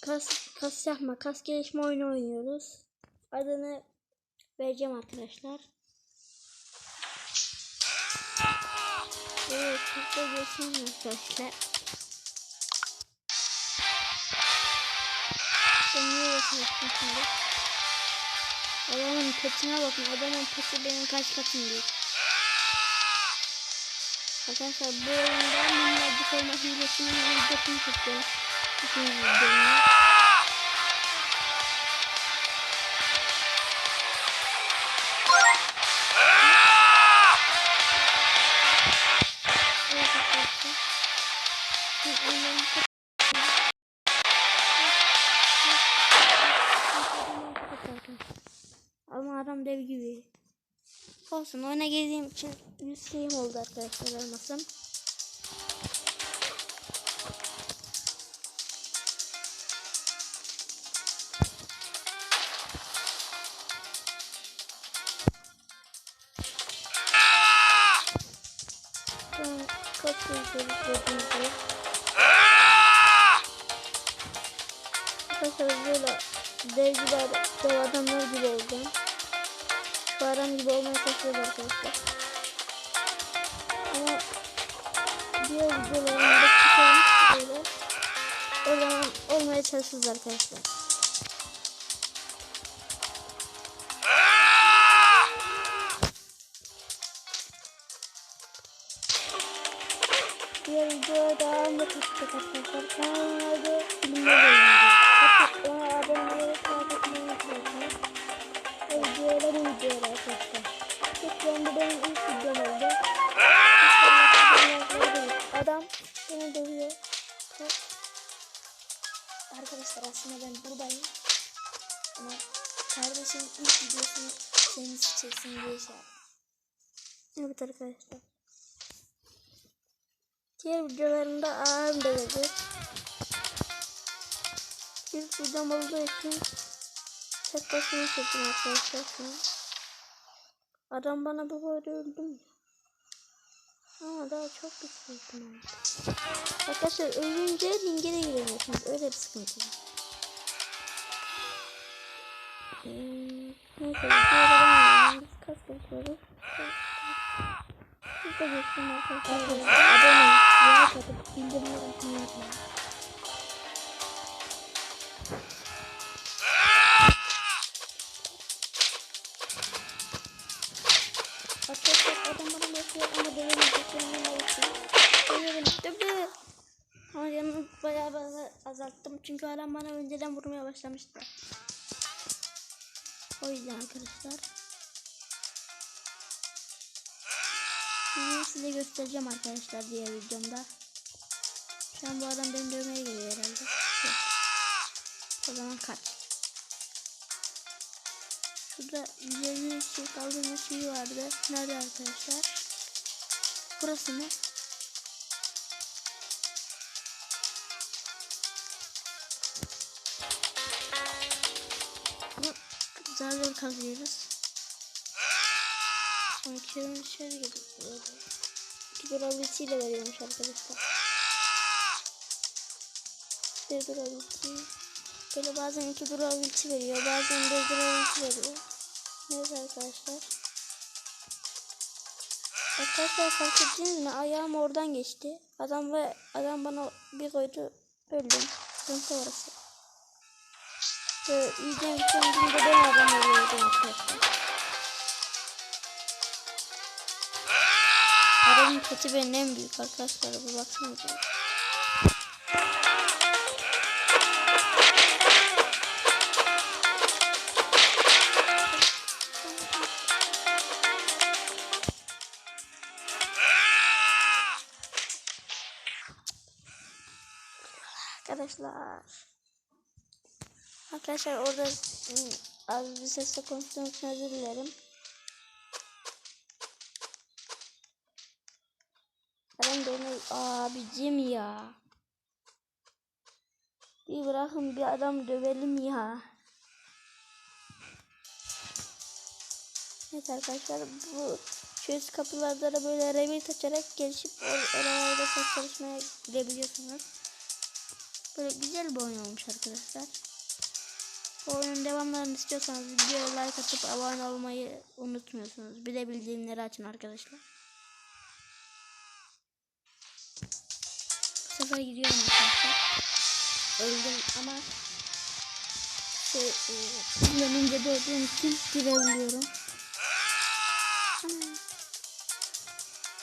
kas, kas yapma, kas gelişme oyunu oynuyoruz. Adını vereceğim arkadaşlar. Evet, kasa geçeyim arkadaşlar. Ben niye şimdi? Adamın petine bakın. Adamın peti benim kaç katım büyük. Arkadaşlar bu oyunda minnacık olma hilesinin videosunu çekeceğim. Ama adam dev gibi. Olsun oyuna girdiğim için bir şeyim oldu arkadaşlar olmasın. Arkadaşlar böyle dev gibi dev adamlar gibi olacağım. Adam gibi olmaya çalışıyoruz arkadaşlar. Ama diğer videolarımda çıkalım. O zaman olmaya çalışıyoruz arkadaşlar. Kardeşim ilk videosunu kendisi çeksin diye şey. Evet arkadaşlar. Diğer videolarımda ağır gelecek. İlk videom olduğu için tek başıma çektim arkadaşlar. Adam bana bu böyle öldüm. Ama daha çok bir şey ihtimal. Arkadaşlar ölünce ringe de giremiyorsunuz. Öyle bir sıkıntı var. Neyse videolarım Kaç geçiyoruz? Siz de geçsin arkadaşlar. Abone ol, like atıp bildirimleri açmayı unutmayın. Arkadaşlar adam bana bakıyor ama dövemeyecek yanına bakıyor. Dövemedik de be. Ama canımı bayağı azalttım çünkü adam bana önceden vurmaya başlamıştı. O yüzden arkadaşlar. Şimdi size göstereceğim arkadaşlar diğer videomda. Şu an bu adam beni dövmeye geliyor herhalde. Yok. O zaman kaç. Şurada üzerine şey kaldırma şeyi vardı. Nerede arkadaşlar? Burası mı? Zar zor kazıyoruz. Sonra köyün içeri girdik böyle. İki durabilitiyle veriyormuş arkadaşlar. Bir durability. Böyle bazen iki durability veriyor. Bazen bir durability veriyor. Evet arkadaşlar. Arkadaşlar fark ettiniz mi? Ayağım oradan geçti. Adam ve adam bana bir koydu. Öldüm. Sıkıntı orası. Böyle iyice yükseldiğimde ben adam oluyordum kötü benim en büyük arkadaşlar. Bir baksanıza. Arkadaşlar. Arkadaşlar orada ım, az bir sesle konuştuğum için özür dilerim. Ben de onu abicim ya. Bir bırakın bir adam dövelim ya. Evet arkadaşlar bu çöz kapılarda da böyle revir açarak gelişip or- oralarda saç çalışmaya gidebiliyorsunuz. Böyle güzel bir oyun olmuş arkadaşlar. Bu oyunun devamlarını istiyorsanız videoya like atıp abone olmayı unutmuyorsunuz. Bir de bildirimleri açın arkadaşlar. Bu sefer gidiyorum arkadaşlar. Öldüm ama şey, e, önünde doğduğum için girebiliyorum.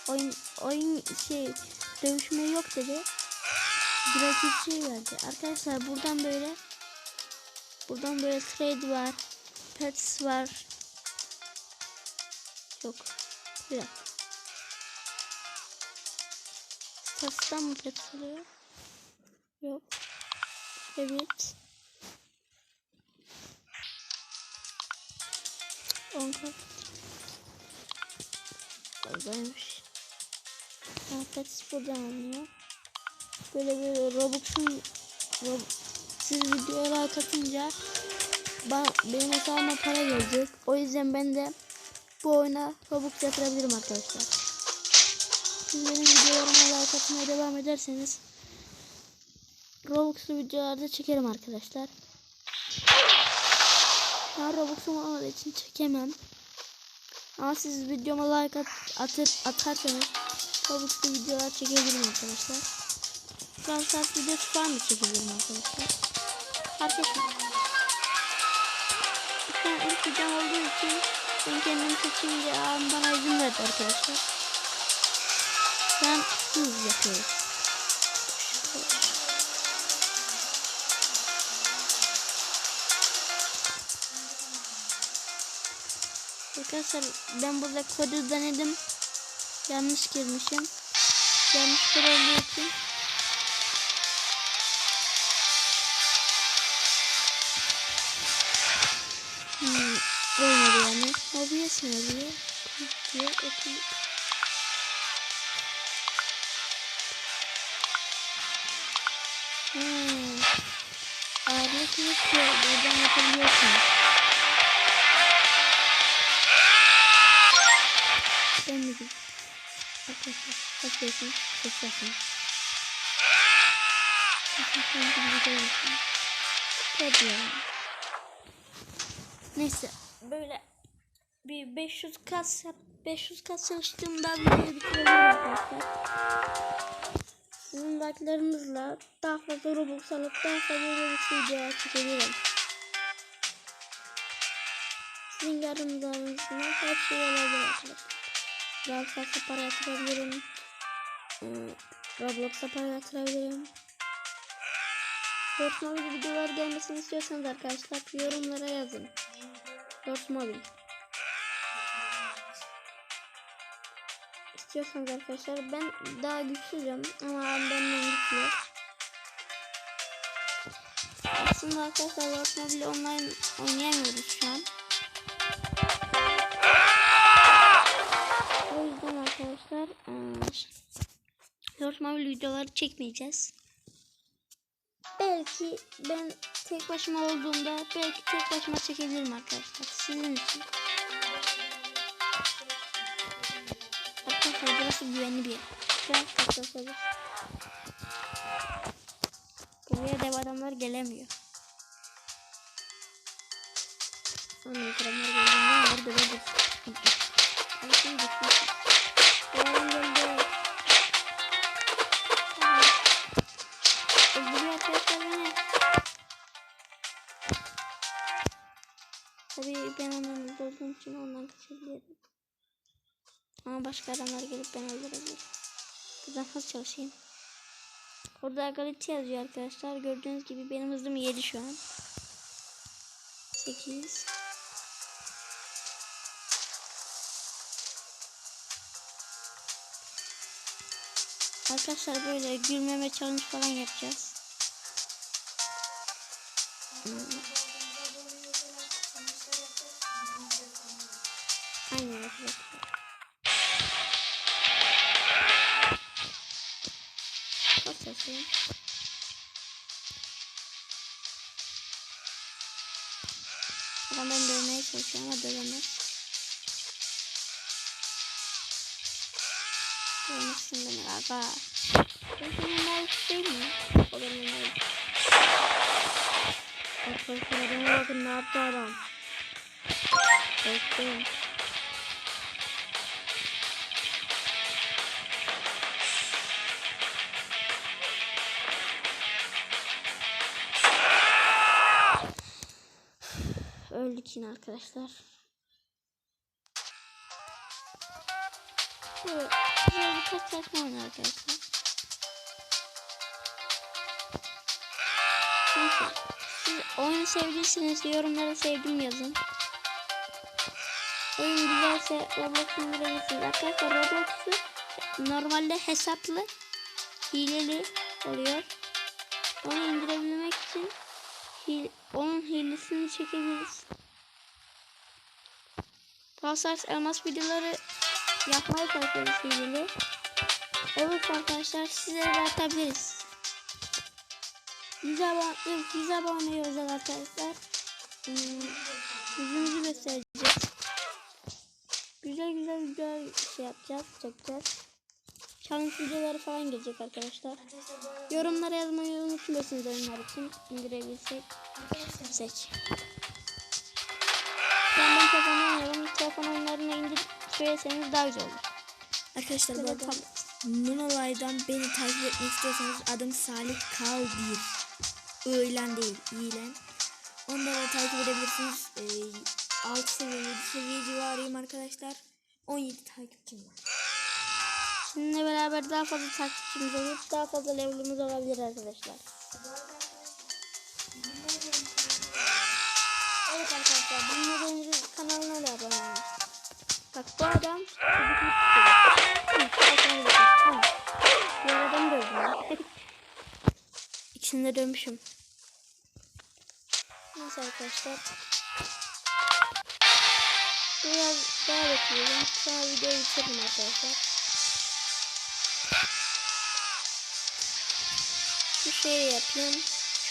Oyun, oyun şey dövüşme yok dedi. Grafik şey verdi. Arkadaşlar buradan böyle buradan böyle trade var. Pets var. Yok. Bir dakika. Stats'tan mı pets oluyor? Yok. Evet. 10 kart. Fazlaymış. Ha, pets buradan alınıyor. Böyle bir Robux'un Rob siz videoya like atınca ben, benim hesabıma para gelecek. O yüzden ben de bu oyuna Robux yatırabilirim arkadaşlar. Siz benim videolarıma like atmaya devam ederseniz Robux'lu videolarda çekerim arkadaşlar. Şu an Robux'um olmadığı için çekemem. Ama siz videoma like at, atır, atarsanız Robux'lu videolar çekebilirim arkadaşlar. Brawl Stars videosu falan da çekebilirim arkadaşlar. Fark etmez. Şu ilk videom olduğu için ben kendim seçeyim diye ağam bana izin verdi arkadaşlar. An hız yapıyoruz. Arkadaşlar ben burada kodu denedim. Yanlış girmişim. Yanlış kod olduğu için olmadı yani. OBS mi oluyor? Diye okuyup. Hmm. Ağırlık yok ki. Buradan yapabiliyorsunuz. Ben mi diyeyim? Arkadaşlar. Bakıyorsun. Ses yapın. Bir. Hadi ya. Neyse bir 500 kas yap 500 kas çalıştığımda videoyu bitirebilirim arkadaşlar. Sizin like'larınızla daha fazla Robux alıp daha fazla Robux videolar çekebilirim. Sizin yardımlarınızla her şey olabilir arkadaşlar. Stars'a para yatırabilirim. Hmm, Roblox'a para yatırabilirim. Dört mobil videolar gelmesini istiyorsanız arkadaşlar yorumlara yazın. Dört mobil. İstiyorsanız arkadaşlar ben daha güçsüzüm ama benden güçlü. Aslında arkadaşlar Dört mobil online oynayamıyoruz şu an. O yüzden arkadaşlar Dört mobil videoları çekmeyeceğiz belki ben tek başıma olduğumda belki tek başıma çekebilirim arkadaşlar. Sizin için. Burası güvenli bir yer. Biraz arkadaşlar. Buraya dev adamlar gelemiyor. Sonra ekranlar geldiğinde şimdi. Bu adam geldi. Öldürüyor arkadaşlar beni. Tabii ben hızlı olduğum için ondan kaçabiliyorum. Ama başka adamlar gelip beni öldürebilir. Buradan hız çalışayım. Orada galite yazıyor arkadaşlar. Gördüğünüz gibi benim hızım 7 şu an. 8 Arkadaşlar böyle gülmeme challenge falan yapacağız. Hmm. bakayım. Adam ben dövmeye çalışıyor ama dövemez. Dövmüşsün beni galiba. Ben senin layık değil mi? O benim layık. Arkadaşlar adama bakın ne yaptı adam. Bekleyin. Yine arkadaşlar. Şöyle birkaç saçma oyun arkadaşlar. Neyse. Siz oyunu sevdiyseniz yorumlara sevdim yazın. Oyun güzelse Roblox'u indirebilirsiniz. Arkadaşlar Roblox'u normalde hesaplı hileli oluyor. Onu indirebilmek için hile, onun hilesini çekebiliriz. Brawl elmas videoları yapmaya çalışıyoruz hileli. Olursa arkadaşlar sizlere de atabiliriz. 100 abone, 100 abone özel arkadaşlar. Hmm, yüzümüzü göstereceğiz. Güzel güzel güzel şey yapacağız, çekeceğiz. Challenge videoları falan gelecek arkadaşlar. Yorumlara yazmayı unutmuyorsunuz oyunlar için. indirebilsek seç. Ben ben oynuyorum. Telefon oyunlarına indirip söyleseniz daha güzel olur. Arkadaşlar bu tamam. Nunolay'dan beni takip etmek istiyorsanız adım Salih Kal 1. Öğlen değil, iyilen. Onları da takip edebilirsiniz. Ee, 6 seviye, 7 seviye civarıyım arkadaşlar. 17 takipçim var. Sizinle beraber daha fazla takipçimiz olur. Daha fazla level'ımız olabilir arkadaşlar. Evet arkadaşlar bilmediğiniz kanalına da abone olun. Bak bu adam. Bir adam dövdüm ya. İkisini de dövmüşüm. Neyse arkadaşlar. Biraz daha bekliyorum. Sonra videoyu bitirelim arkadaşlar. Şu şeyi yapayım.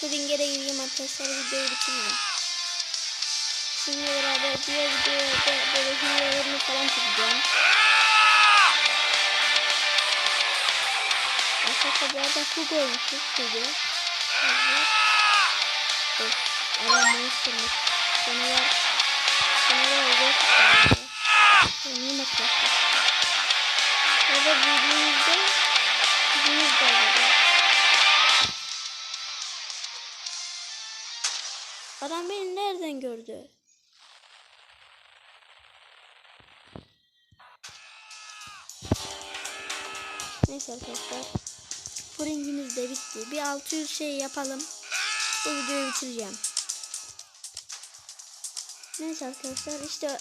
Şu ringe de gireyim arkadaşlar videoyu bitireyim. Sizinle beraber diğer videoda böyle hilelerini falan çekeceğim. Arkadaşlar bu arada Hugo olmuşuz Hugo. Evet. Dur. Adam monstermış. Canavar. Canavar olacak. Benim arkadaşlar. Orada büyüdüğümüzde Büyüdüğümüz de olacak. Adam beni nereden gördü? Neyse arkadaşlar. Bu ringimiz de bitti. Bir 600 şey yapalım. Bu videoyu bitireceğim. Neyse arkadaşlar işte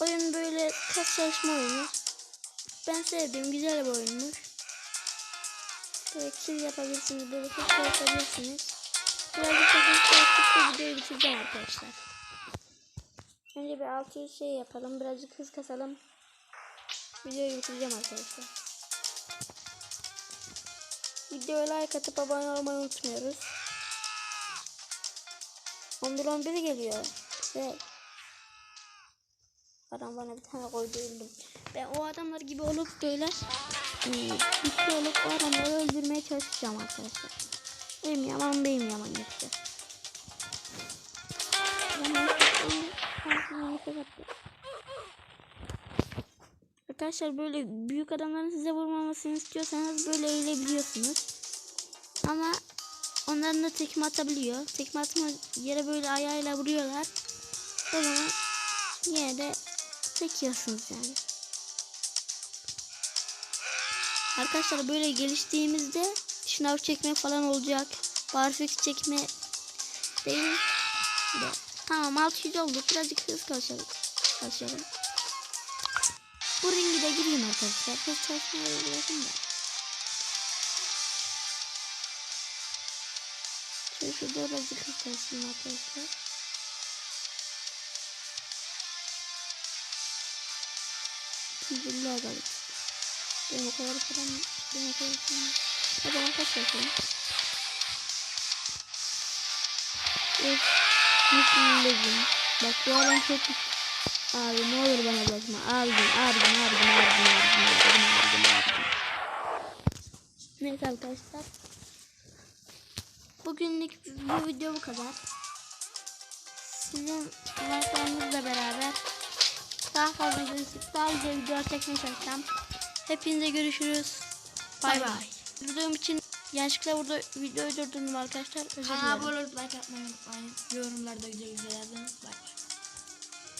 oyun böyle kaç çalışma oyunu. Ben sevdiğim güzel bir oyunmuş. Evet siz yapabilirsiniz. Böyle çok yapabilirsiniz. Birazcık hızlı videoyu bitireceğim arkadaşlar. Önce bir 600 şey yapalım. Birazcık hız kasalım. Videoyu bitireceğim arkadaşlar. Videoya like atıp abone olmayı unutmuyoruz. 11 11 geliyor. Ve adam bana bir tane koydu öldüm. Ben o adamlar gibi olup böyle e, güçlü olup o adamları öldürmeye çalışacağım arkadaşlar. Benim yaman benim yaman yapacağız. Yaman Arkadaşlar böyle büyük adamların size vurmamasını istiyorsanız böyle eğilebiliyorsunuz. Ama onların da tekme atabiliyor. Tekme atma yere böyle ayağıyla vuruyorlar. O zaman yine de çekiyorsunuz yani. Arkadaşlar böyle geliştiğimizde şınav çekme falan olacak. Barfix çekme değil de. Tamam 600 oldu. Birazcık hız çalışalım. çalışalım. Bu ringi de gireyim arkadaşlar. Hız çalışmayı bırakın da. Şurada birazcık hız çalışayım arkadaşlar. Güzel adalet. Benim o kadar param benim o kadar param O zaman kaç yapalım? Of. Müslüm'ün Bak bu adam çok Abi ne olur bana bakma. Abicim, abicim, abicim, abicim, abicim, abicim, abicim, abicim. Neyse arkadaşlar. Bugünlük bu video bu kadar. sizin like'larınızla beraber daha fazla görüşüp daha güzel videolar çekmeye çalışacağım. Hepinize görüşürüz. Bay Bay. Videom için yanlışlıkla burada videoyu durdurdum arkadaşlar. Özür Kanala dilerim. abone olup like atmayı unutmayın. Yorumlarda güzel güzel yazın. Bay bay.